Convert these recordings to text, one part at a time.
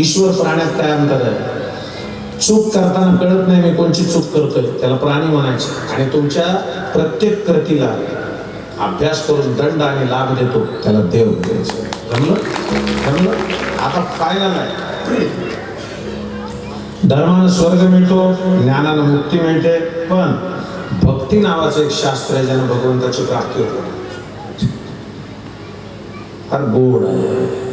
ईश्वर प्राण्यात काय अंतर आहे? चूक करताना कळत नाही मी कोणची चूक करतोय. त्याला प्राणी म्हणायचे. आणि तुमच्या प्रत्येक कृतीला अभ्यास करून दंड आणि लाभ देतो. त्याला देव जमलं? जमलं? आता फायनल आहे धर्मानं स्वर्ग मिळतो ज्ञानानं मुक्ती मिळते पण भक्ती नावाचं एक शास्त्र आहे ज्यानं भगवंताची प्राप्ती होते. फार गोड आहे.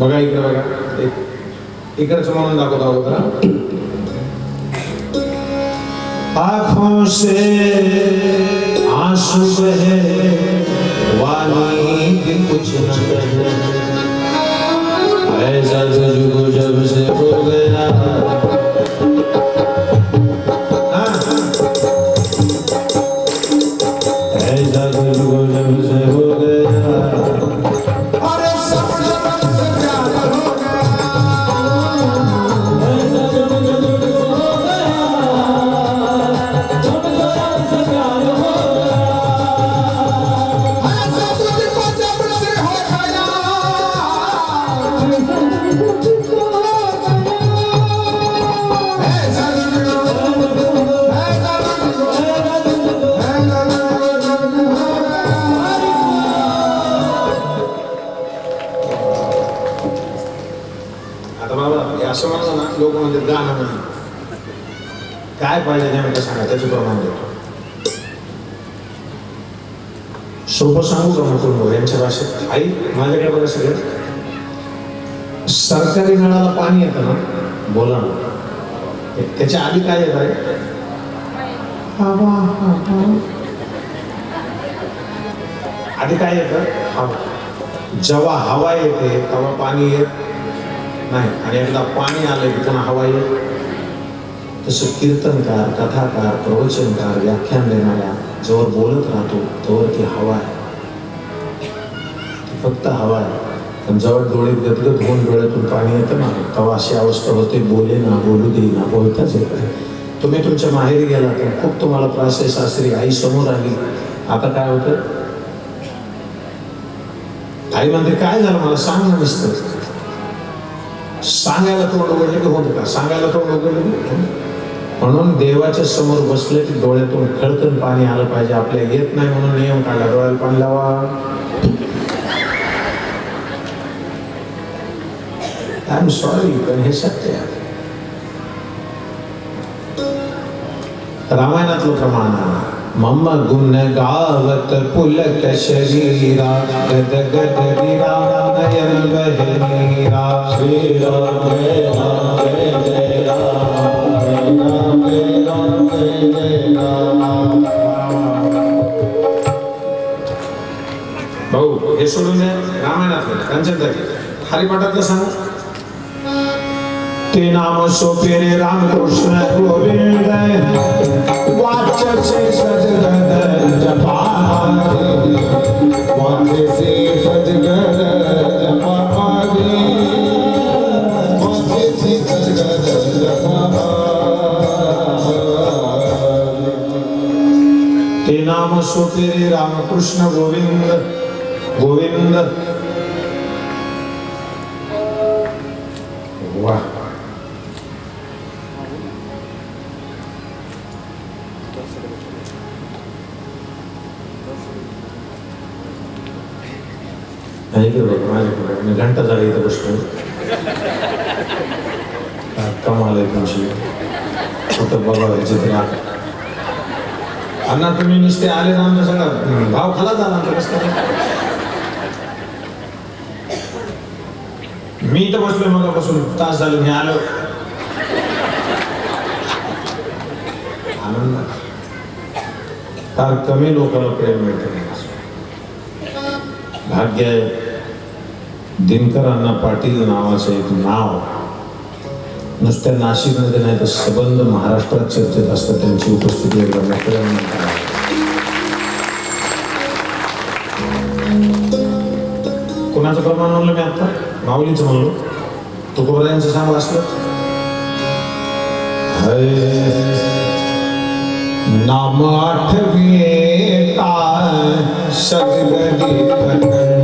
बघा इकडे बघा. एक- इकडचं म्हणून दाखवतो अगोदर आंखों से आंसू बहे वाणी भी कुछ न कहे। ऐसा जुग जब से हो गया। सरकारी नळाला पाणी येतं ना बोला ना. त्याच्या आधी काय येत आहे? आधी काय येतं? हवा. जेव्हा हवा येते तेव्हा पाणी येत नाही. आणि एकदा पाणी आलं की पुन्हा हवा येत. तसं कीर्तनकार कथाकार प्रवचनकार व्याख्यान देणारा जोवर बोलत राहतो तोवर ती हवा आहे. फक्त हवा आहे. पण जवळ डोळे घेतलं दोन डोळ्यातून पाणी येतं ना तेव्हा अशी अवस्था होते बोले ना बोलू दे ना बोलताच येत तुम्ही तुमच्या माहेरी गेला तर खूप तुम्हाला प्रासे सासरी आई समोर आली. आता काय होतं? आई म्हणते काय झालं? मला सांग ना नसतं सांगायला तोंड उघडले की होत का? सांगायला तोंड उघडले की म्हणून देवाच्या समोर बसले की डोळ्यातून खळखळ पाणी आलं पाहिजे. आपल्या येत नाही म्हणून नियम काढला. डोळ्याला पाणी लावा. आय एम सॉरी पण हे सत्य आहे रामायणातलं प्रमाण. आहे. मम गुण गावत पुलक शरीरा गद गद गिरा नयन बहिरा श्री राम जय राम जय जय राम. जय राम जय जय राम भाऊ हे सोडून रामायणातलं कंचन हरिपाठातलं सांग. ते नाम सोपे रे रामकृष्ण गोविंद वाच्य से सजगद जपारे वाच्य से सजगद जपारे वाच्य से सजगद जपारे ते नाम सोपे रे रामकृष्ण गोविंद गोविंद नाही की बघ माझ्याकडे मी घंटा झाली इथं बसलो काय कमाल आहे तुमची. फक्त बघावं चित्र अण्णा तुम्ही नुसते आले ना आमचा सगळा भाव खाला झाला कसं मी इथं बसलोय मगापासून. तास झालं मी आलो. आनंद. फार कमी लोकांना प्रेम मिळतं. भाग्य आहे. दिनकर अण्णा पाटील नावाचं एक नाव. नुसत्या नाशिकमध्ये नाही तर सबंध महाराष्ट्रात चर्चेत असतं. त्यांची उपस्थिती एकदा कोणाचं प्रमाण म्हणलं मी आता? माऊलीचं म्हणलो. तुकोबरायांचं सांग वाचलं नाम आठवी काय सगळी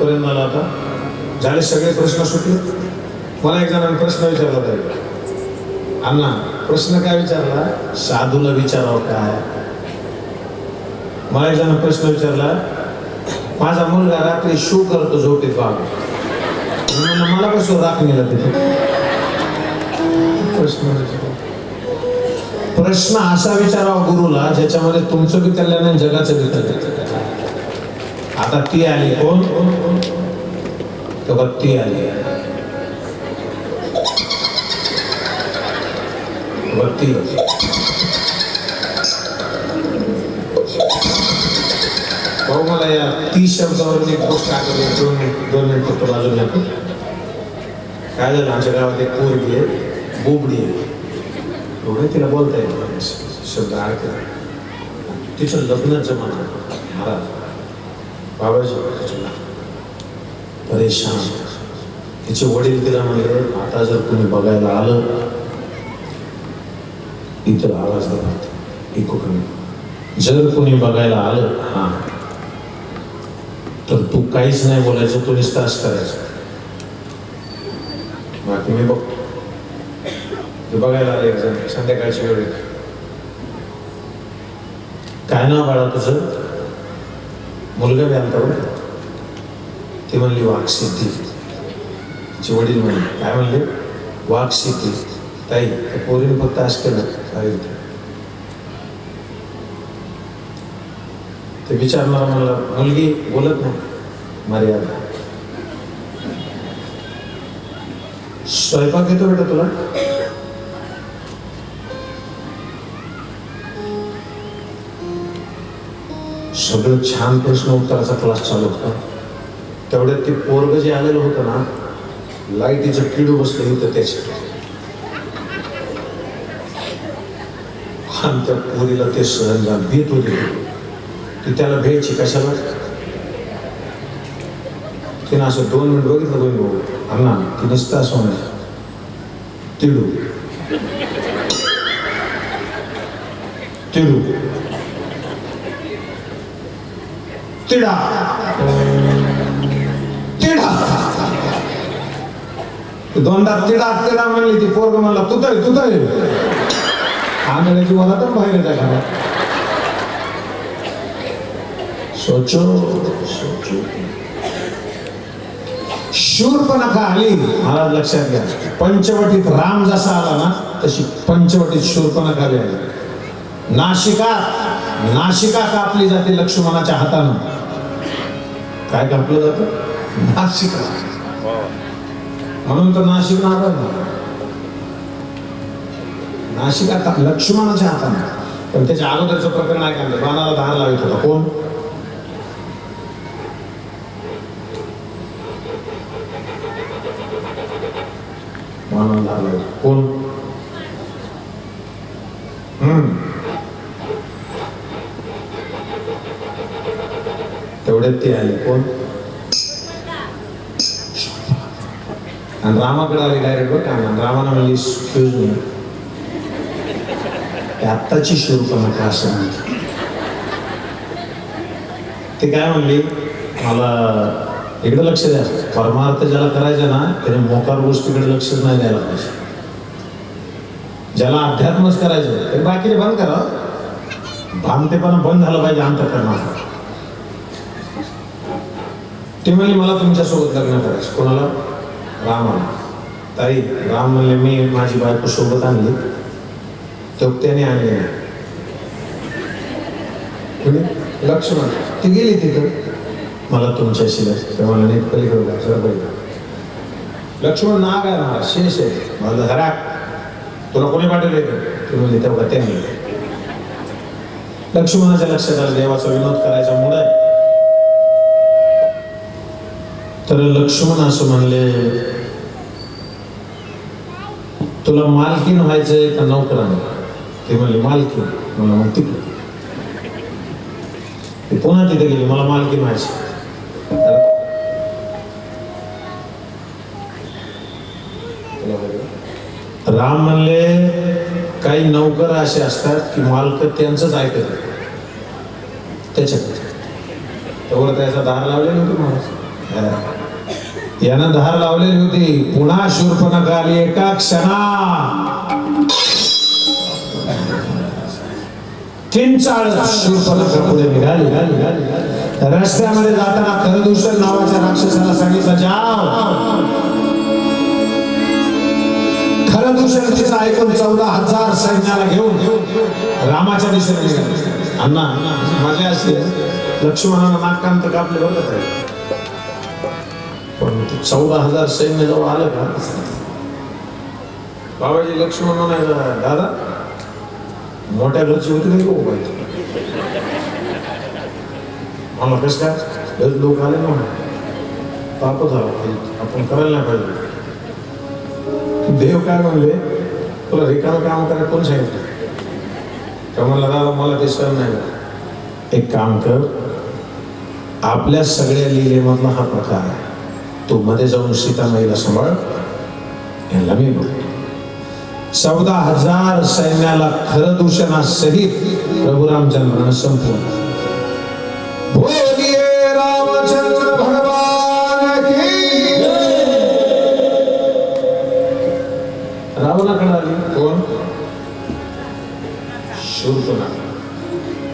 कुठपर्यंत मला आता झाले सगळे प्रश्न सुटले. मला एक प्रश्न विचारला तरी. अण्णा प्रश्न काय विचारला? साधूला विचारावं काय? मला एक जण प्रश्न विचारला माझा मुलगा रात्री शू करतो झोपेत बाबा मला कसं राखणीला तिथे प्रश्न प्रश्न असा विचारावा गुरुला ज्याच्यामध्ये तुमचं बी कल्याण आणि जगाचं बी कल्याण. आता ती आली कोण तेव्हा ती आली तेव्हा ती भाऊ मला या तीस शब्दावर एक गोष्ट दोन मिनिट दोन मिनिट फक्त बाजूला काय झालं? आमच्या गावात एक पोरगी आहे. बोबडी आहे. तिला बोलता नाही. शब्द तिचं लग्न महाराज बाबाजी तिचं परेशान. तिचे वडील तिला म्हणले आता जर तुम्ही बघायला आलं इतर आवाज द्या इकडून जर कोणी बघायला आलं हा तर तू काहीच नाही बोलायचं तू निस्तास करायचं. बाकी मी बघतो. बघायला आले एक जण संध्याकाळची वेळ काय नाव बाळा तुझं? मुलगा बी आलता बरं ती म्हणली वाघ सिद्धी तिचे वडील म्हणले काय म्हणले? वाघ सिद्धी ताई त्या पोरीने फक्त असं केलं. सांगितलं ते विचारणार म्हणला मुलगी बोलत नाही. मर्यादा. स्वयंपाक येतो बेटा तुला? सगळं छान प्रश्न उत्तराचा क्लास चालू होता. तेवढ्यात ते पोरग जे आलेलं होतं ना लाईटीचं किडू बसलं होतं त्याच्या आणि त्या पोरीला ते सहन झालं भीत होते. ती त्याला भेटची कशाला? तिनं असं दोन मिनिट बघितलं दोन भाऊ अण्णा ती नुसतं असं म्हणायचं तिडू तिडू तिडा तिडा दोनदा तिडा तिडा म्हणली ती पोरग म्हणला तू तर आम्ही तर. मला तर बाहेर येतात सोचो सोचो. शूरपणखा आली? मला लक्षात घ्या. पंचवटीत राम जसा आला ना तशी पंचवटीत शूरपणखा आली? नाशिका नाशिका कापली जाते लक्ष्मणाच्या हातानं. काय कापलं जातं नाशिक म्हणून तर नाशिक नाव नाशिक ना. लक्ष्मणाच्या हातानं. पण त्याच्या अगोदरचं प्रकरण आहे का बाणाला धार लावित होता. कोण? बाणाला धार लावित कोण हम्म तेवढ्यात ते आले कोण आणि रामाकडे आले डायरेक्ट बघ काय रामाला म्हणली एक्सक्यूज मी आत्ताची स्वरूप नका असं ते काय म्हणली मला इकडे लक्ष द्या. परमार्थ ज्याला करायचा ना त्याने मोकार गोष्टीकडे लक्षच नाही द्यायला पाहिजे. ज्याला अध्यात्मच करायचं ते बाकीने बंद करा. भामतेपणा बंद झालं पाहिजे अंतकरणात. ते म्हणले मला तुमच्यासोबत लग्न करायचं कोणाला? रामाला. ताई राम म्हणले मी माझी बायको सोबत आणली. तो त्याने आणली नाही. लक्ष्मण ती गेली तिथं. मला तुमच्याशी लग्न मला नीट पलीकडे जायचं पलीकडे लक्ष्मण नाग आहे ना शेष आहे. माझं हराक तुला कोणी पाठवले ते म्हणजे तेव्हा त्यांनी. लक्ष्मणाच्या लक्षात आलं देवाचा विनोद करायचा मुळे आहे. तर लक्ष्मण असं म्हणले तुला मालकीन व्हायचंय का नौकरान? ते म्हणले मालकीन मला मग तिकडे ते पुन्हा तिथे गेली मला मालकीन व्हायचं राम म्हणले काही नौकर असे असतात की मालक त्यांचंच ऐकत त्याच्याकडे तेवढं त्याचा दार लावले नव्हते माणूस? यानं धार लावलेली होती. पुन्हा शूरपणा आली एका क्षणा. किंचाळ शूर्पणखा पुढे निघाली? रस्त्यामध्ये जाताना करदूषण नावाच्या राक्षसाला सांगितलं जाव. खरदूषण तिचं ऐकून चौदा हजार सैन्याला घेऊन रामाच्या दिशेने निघाले. अण्णा माझे असे लक्ष्मणाला नागकांत कापले बघत आहे पण ते चौदा हजार सैन्य जवळ आलं का? बाबाजी लक्ष्मण म्हणायला दादा मोठ्या घरची होती नाही गो हो पाहिजे मला कसं काय? लय लोक आले ना पाप झाला पाहिजे आपण करायला नाही पाहिजे. देव काय म्हणले? तुला रिकाम काम करायला कोण सांगितलं? तर म्हणला दादा मला ते सण नाही. एक काम कर आपल्या सगळ्या लिहिलेमधला हा प्रकार आहे. तो मध्ये जाऊन सीतामाईला सांभाळ. यांना मी बोलतो चौदा हजार सैन्याला खरं दूषणासहित प्रभू रामचंद्रानं संपवलं रामचंद्र भगवान रावणाकडे आली. कोण?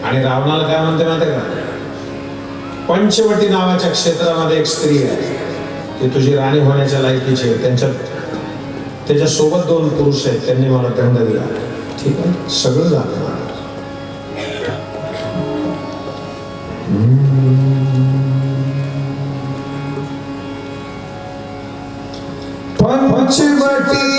आणि रावणाला काय म्हणते माहिती का? पंचवटी नावाच्या क्षेत्रामध्ये एक स्त्री आहे. ती तुझी राणी होण्याच्या लायकीची आहे. त्यांच्या त्याच्यासोबत दोन पुरुष आहेत. त्यांनी मला दंड दिला. ठीक आहे? सगळं झालं. पंचवटी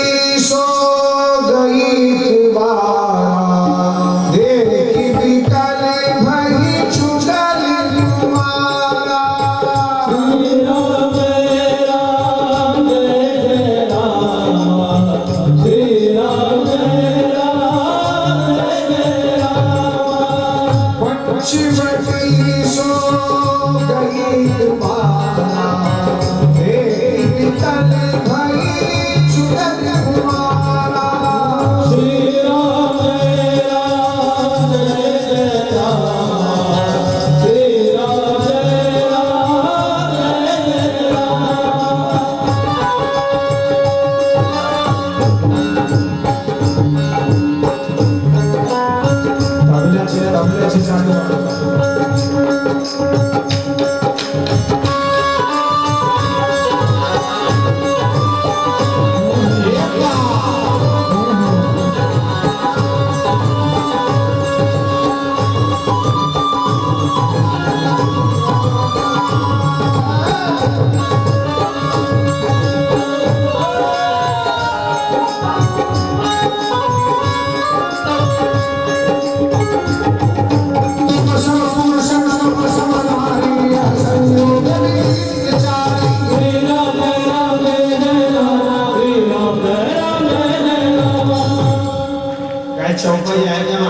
चौपाई आहे ना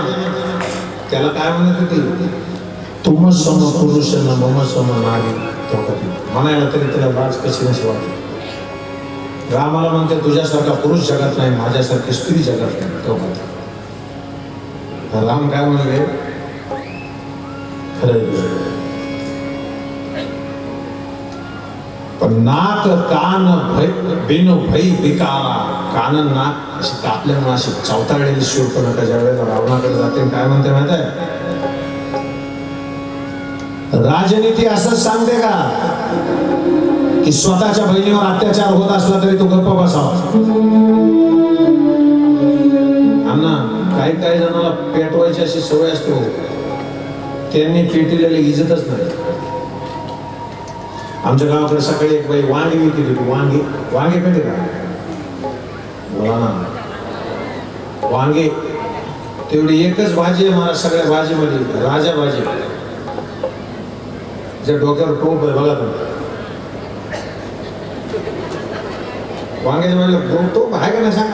त्याला काय म्हणत होती तुम सम पुरुष न मम सम नारी म्हणायला तरी तिला लाज कशी नशी वाटते रामाला म्हणते तुझ्यासारखा पुरुष जगात नाही माझ्यासारखी स्त्री जगात नाही चौकटी राम काय म्हणले खरं पण नाक कान भय बिन भई बिकारा. कान नाक अशी कापल्यामुळे अशी चौताळलेली शूर्पणखा ज्या वेळेला रावणाकडे जाते काय म्हणते माहीत आहे? राजनीती असंच सांगते का? की स्वतःच्या बहिणीवर अत्याचार होत असला तरी तो गप्प बसावा. अण्णा काही काही जणांना पेटवायची अशी सवय असते हो. त्यांनी पेटलेली इजतच नाही. आमच्या गावाकडे सकाळी एक बाई वांगी विकली होती. वांगी वांगे कधी का वांगे. तेवढी एकच भाजी आहे मला सगळ्या भाजीमध्ये. राजा भाजी. ज्या डोक्यावर टोप आहे बघा तुम्ही. वांगे म्हणलं टोप आहे का नाही सांग?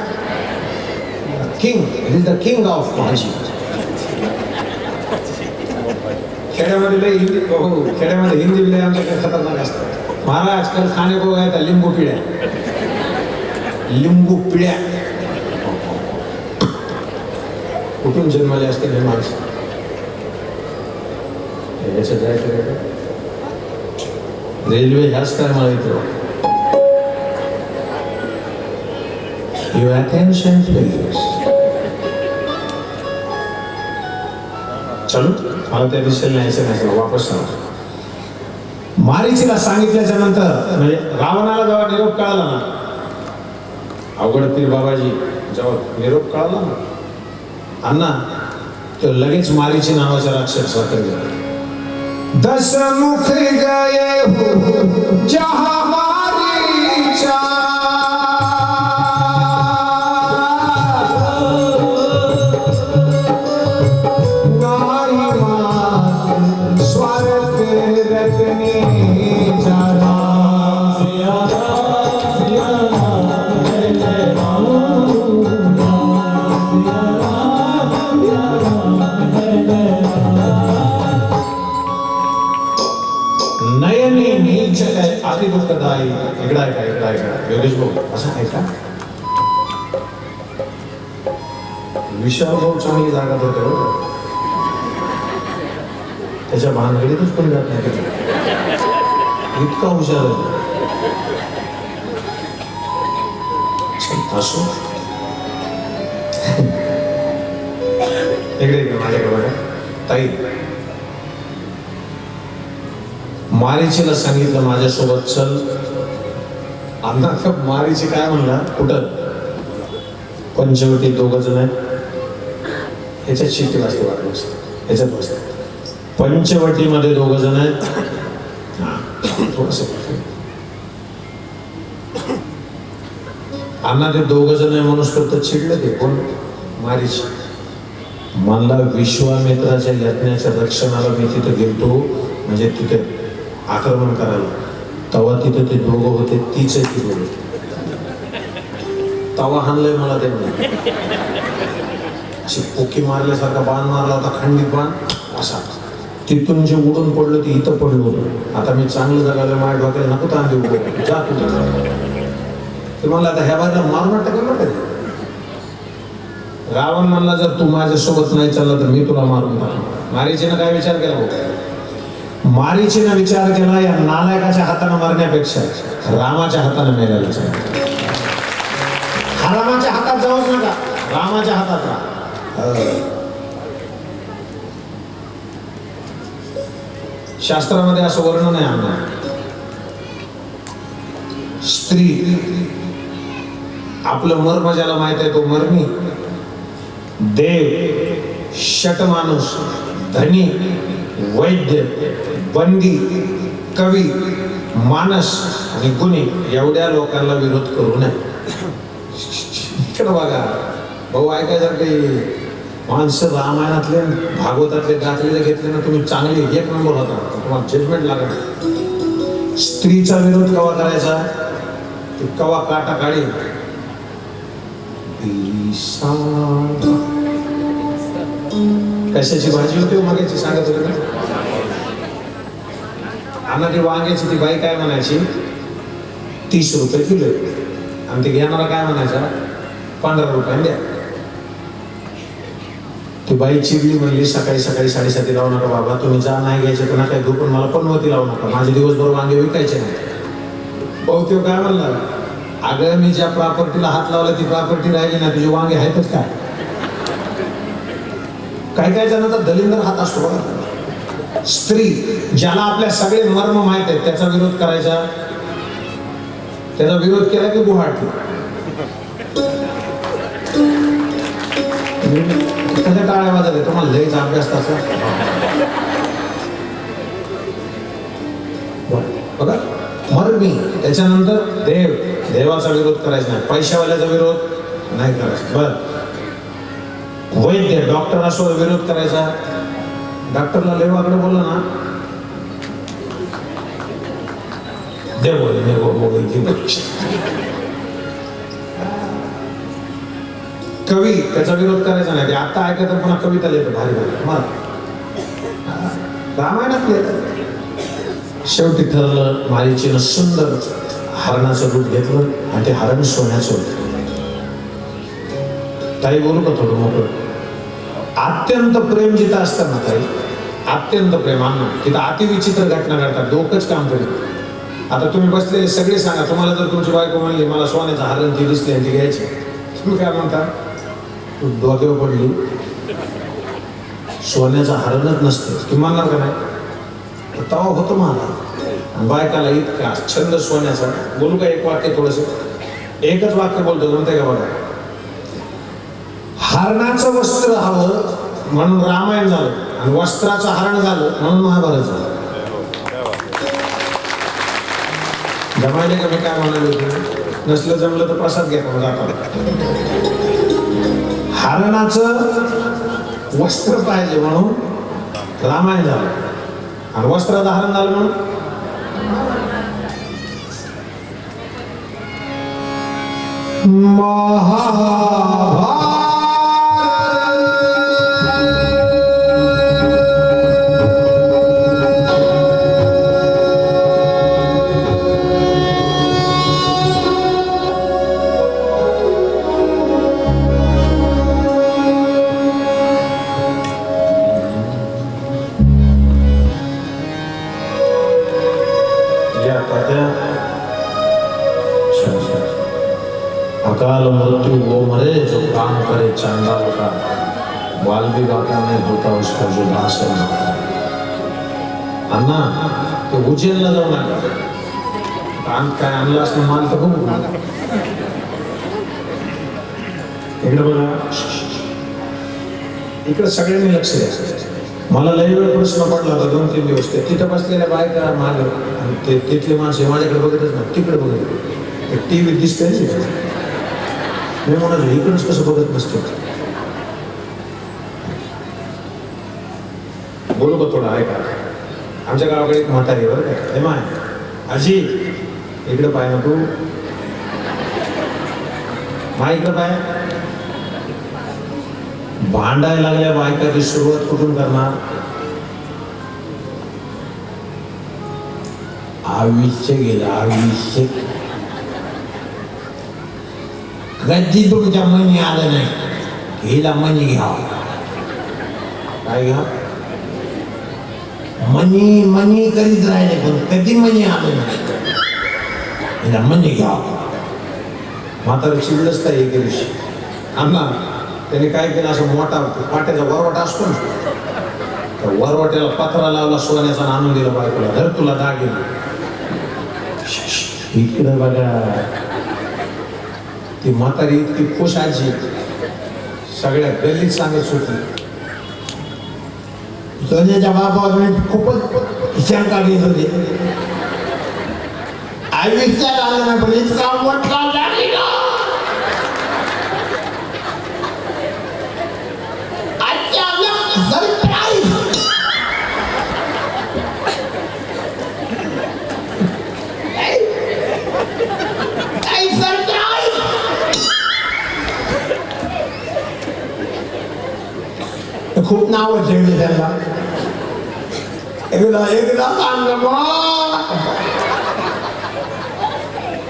King it is the king of भाजी. खेड्यामध्ये लय हिंदी हो, हो खेड्यामध्ये हिंदी लय आमच्याकडे खतरनाक असतात. महाराज आजकाल खाणे बघा येतात लिंबू पिढ्या लिंबू पिढ्या कुठून जन्माले असतील हे माणसं? हे जायचं काय रेल्वे ह्याच टायमाला इथं. Your attention please. चलो मला त्या दिशेला न्यायचं नाही वापस सांग. मारीचीला सांगितल्याच्या नंतर म्हणजे रावणाला जेव्हा निरोप कळाला ना अवघडतील बाबाजी. जेव्हा निरोप कळाला ना अण्णा तो लगेच मारीची नावाच्या राक्षस गेला दस गए हो जहा है इकडं आहे का इकडं आहे का योगेश भाऊ असं आहे का? विशाल भाऊ चांगली जागा देतो बरं हो. त्याच्या भानगडीतच कोणी जात नाही त्याच्या इतका हुशार आहे. असो. इकडे माझ्याकडे ताई. मारीचीला सांगितलं माझ्यासोबत चल. अण्णा का मारीची काय म्हणला कुठं? पंचवटी दोघ जण आहेत. ह्याच्यात शिकतील असते. वाटलं ह्याच्यात बसतात पंचवटीमध्ये दोघ जण आहेत. थोडस थोडंसं अण्णा ते दोघ जण आहे म्हणून स्वतः चिडलं ते कोण? मारीची. मला विश्वामित्राच्या यज्ञाच्या रक्षणाला मी तिथे गेलतो. म्हणजे तिथे आक्रमण करायला. तेव्हा तिथे ते दोघं होते तीच ती दोघं तवा हाणलंय मला ते अशी पोकी मारल्यासारखा बाण मारला होता खंडित बाण. असा. तिथून जे उडून पडलं ते इथं पडलं होतं. आता मी चांगलं जगायला माझ्या डोक्याला नको ताण देऊ. जा तू ते म्हणलं आता ह्या बाजूला मारून टाकेल बरं रावण म्हणला जर तू माझ्यासोबत नाही चालला तर मी तुला मारून टाकणार. ना काय विचार केला होता मारीचीनं विचार केला या नालायकाच्या हाताने मारण्यापेक्षा रामाच्या हाताने मेल्याला हा रामाच्या हातात जाऊच नका. रामाच्या हातात राहा. शास्त्रामध्ये असं वर्णन आहे आम्हाला स्त्री आपलं मर्म ज्याला माहीत आहे तो मर्मी. देव षट माणूस धनी वैद्य. बंदी कवी मानस आणि गुणी एवढ्या लोकांना विरोध करू नये. बघा भाऊ ऐकायचं काही माणसं रामायणातले भागवतातले गाथलेले घेतले ना तुम्ही चांगले एक नंबर होता. तुम्हाला जजमेंट लागत स्त्रीचा विरोध कवा करायचा? ते कवा काटा काढी? कशाची भाजी होती हो मागायची सांगत होते ना आणि ती वांग्याची ती बाई काय म्हणायची? तीस रुपये किलो. आणि ते घेणारा काय म्हणायचा? पंधरा रुपयाने द्या. ती बाई चिरली म्हणली सकाळी सकाळी साडेसाती लावू नका बाबा तुम्ही जा नाही घ्यायचं तर नका घेऊ पण मला पनवती लावू नका. माझे दिवसभर वांगे विकायचे नाही. भाऊ तो काय म्हणला? अगं मी ज्या प्रॉपर्टीला हात लावला ती प्रॉपर्टी राहिली ना तुझे वांगे आहेतच काय? काही काही जणांचा दलिंदर हात असतो बघा. स्त्री ज्याला आपल्या सगळे मर्म माहीत आहेत त्याचा विरोध करायचा? त्याचा विरोध केला की गुहाट? कशा टाळ्या वाजत तुम्हाला लयच अभ्यास तसा बरं, बघा मर्मी त्याच्यानंतर देव. देवाचा विरोध करायचा नाही. पैशावाल्याचा विरोध नाही करायचा. बर. वैद्य डॉक्टर असो विरोध करायचा. डॉक्टरला लेवाकडे बोललं ना. देव देव कवी त्याचा विरोध करायचा नाही. आता ऐकत पुन्हा कविता लिहितो भारी भारी. मग रामायणात लिहित शेवटी ठरलं मारीचीनं सुंदर. हरणाचं रूप घेतलं आणि ते हरण सोन्याचं होतं. ताई बोलू का थोडं मोकळं? अत्यंत प्रेम जिथं असतं ना ताई अत्यंत प्रेम तिथं अतिविचित्र घटना घडतात डोकंच काम करीत आता तुम्ही बसलेले सगळे सांगा तुम्हाला जर तुमची बायको म्हणली मला सोन्याचं हरण ती दिसली आणि ती घ्यायची. तुम्ही काय म्हणता? तू डोक्यावर पडली. सोन्याचं हरणच नसतं. तुम्ही म्हणणार का नाही? तवा होतो मला. बायकाला इतका छंद सोन्याचा. बोलू का एक वाक्य थोडस? एकच वाक्य बोलतो म्हणते का बघा? हरणाचं वस्त्र हवं म्हणून रामायण झालं. आणि वस्त्राचं हरण झालं म्हणून महाभारत झालं. जमायले का मी काय म्हणाले नसलं जमलं तर प्रसाद घ्या मग जाता. हरणाचं वस्त्र पाहिजे म्हणून रामायण झालं. आणि वस्त्राचं हरण झालं म्हणून? या करे चांदाल का बाल भी बाका नहीं होता उसका जो दास है ना तो ते जाऊ नका आम काय आणला असं माल तर बघू इकडे बघा इकडे सगळ्यांनी लक्ष द्या मला लई वेळ प्रश्न पडला होता दोन तीन दिवस ते तिथं बसलेल्या बायका माग आणि ते तिथले माणसं माझ्याकडे बघतच नाही तिकडे बघत ते टी व्ही दिसते मी म्हणालो इकडंच कसं बघत नसतो बोलू का थोडं? ऐका. आमच्या गावाकडे एक म्हातारी आहे बरं का? Hey my. आजी इकडं पाय ना तू इकडं इकडे पाय. भांडायला लागल्या बायकाची सुरुवात कुठून करणार? आयुष्य गेलं आयुष्य. कधी तुमच्या मनी आलं नाही. हिला मनी घ्या. काय घ्या? मनी मनी करीत राहिले पण कधी मनी आलं नाही? हिला मनी घ्या. म्हातारा चिडलंच काय एके दिवशी अण्णा त्याने काय केलं? असं मोठा पाट्याचा वरवाटा असतो ना? त्या वरवाट्याला पत्रा लावला सोन्याचा आणि आणून दिला बायकोला. धर तुला दागिने. इकडे बघा. ती म्हातारी इतकी खुश आजी सगळ्या गल्लीत सांगत होती. सोन्याच्या बापावर मी खूपच शंका घेत होते. आयुष्यात आलं ना पण इतका मोठा खूप नाव ठेवली त्यांना. एकदा एकदा सांग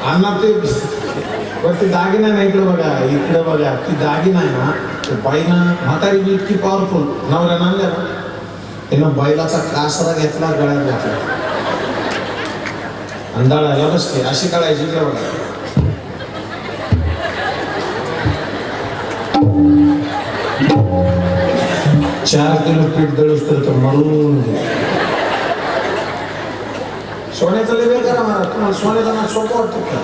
अण्णा ते पण ते दागिना नाही इकडं बघा इकडं बघा. ती दागिना आहे ना ते बाईनं म्हातारी बी इतकी पॉवरफुल नवऱ्यानं आणल्या ना त्यानं बैलाचा कासरा घेतला गळ्यात घातला. अंधाळायला बसते अशी काढायची इकडे बघा. चार किलो पीठ दळूस तर तो सोन्याचा गेला. करा मला तुम्हाला सोन्याचा नाच सोपं वाटतं का?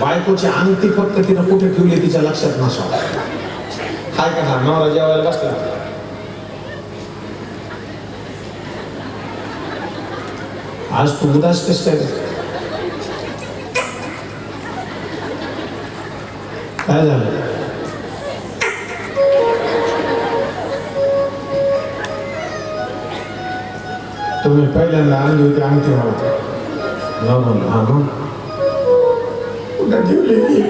बायकोची अंगठी फक्त तिनं कुठे ठेवली तिच्या लक्षात नसावं काय हा? नवरा जेवायला बसला. आज तू उदास कस काय काय झालं? तुम्ही पहिल्यांदा आणली होती अंगठी मला न म्हणलं हा मग कुठं ठेवली ती?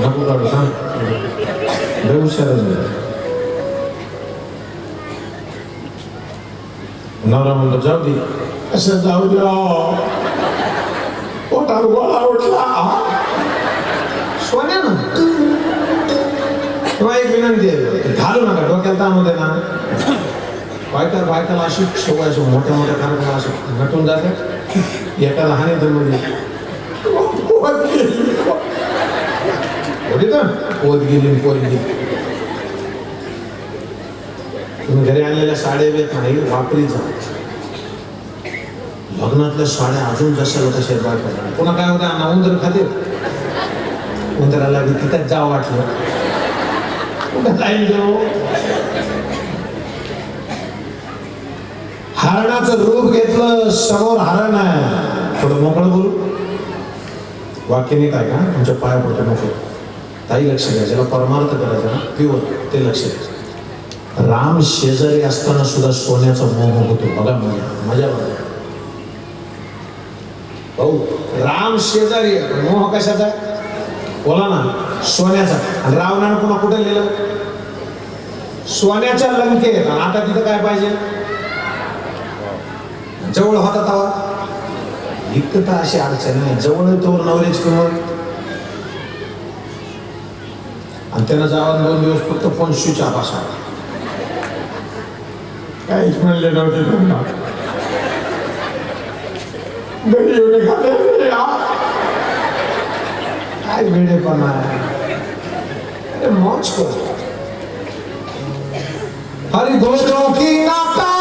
नको काढू सांग लय हुशारच आहे. नवरा म्हणतो जाऊ दे असं जाऊ द्या पोटात गोळा उठला सोन्या ना तेव्हा एक विनंती आहे ते घालू नका डोक्याला ताण होते ना बायका बायकाला अशी सवय असं मोठ्या मोठ्या कार्यक्रम असं घटून जातात एका लहान येतं म्हणजे पोत गेली पोत गेली. तुम्ही घरी आणलेल्या साड्या येत नाही वापरी जा लग्नातल्या साड्या अजून जशा तशा बायका पुन्हा काय होतं ना उंदर खाते. उंदराला बी तिथंच जावं वाटलं. कुठं लाईन देऊ हरणाचं रूप घेतलं समोर हरण आहे. थोडं मोकळं बोलू. वाक्य नीट आहे का तुमच्या पाया पडतो नको. ताई लक्ष द्या ज्याला परमार्थ करायचा ना प्युअर ते लक्ष द्या. राम शेजारी असताना सुद्धा सोन्याचा मोह होतो. बघा मजा मजा बघा. भाऊ राम शेजारी मोह कशाचा? आहे? बोला ना सोन्याचा. आणि रावणानं पुन्हा कुठे लिहिलं सोन्याच्या लंकेत. आता तिथं काय पाहिजे? जवळ होता तवा इतकं तर अशी अडचण नाही जवळ तोवर नवऱ्याची किंमत आणि त्यानं जाऊन दोन दिवस फक्त फोन स्विच ऑफ असा काहीच म्हणले नव्हते त्यांना घरी येऊन एखाद्या वेळी आ. काय वेळेपणा आहे अरे मौज कर हरी गोरों की नाता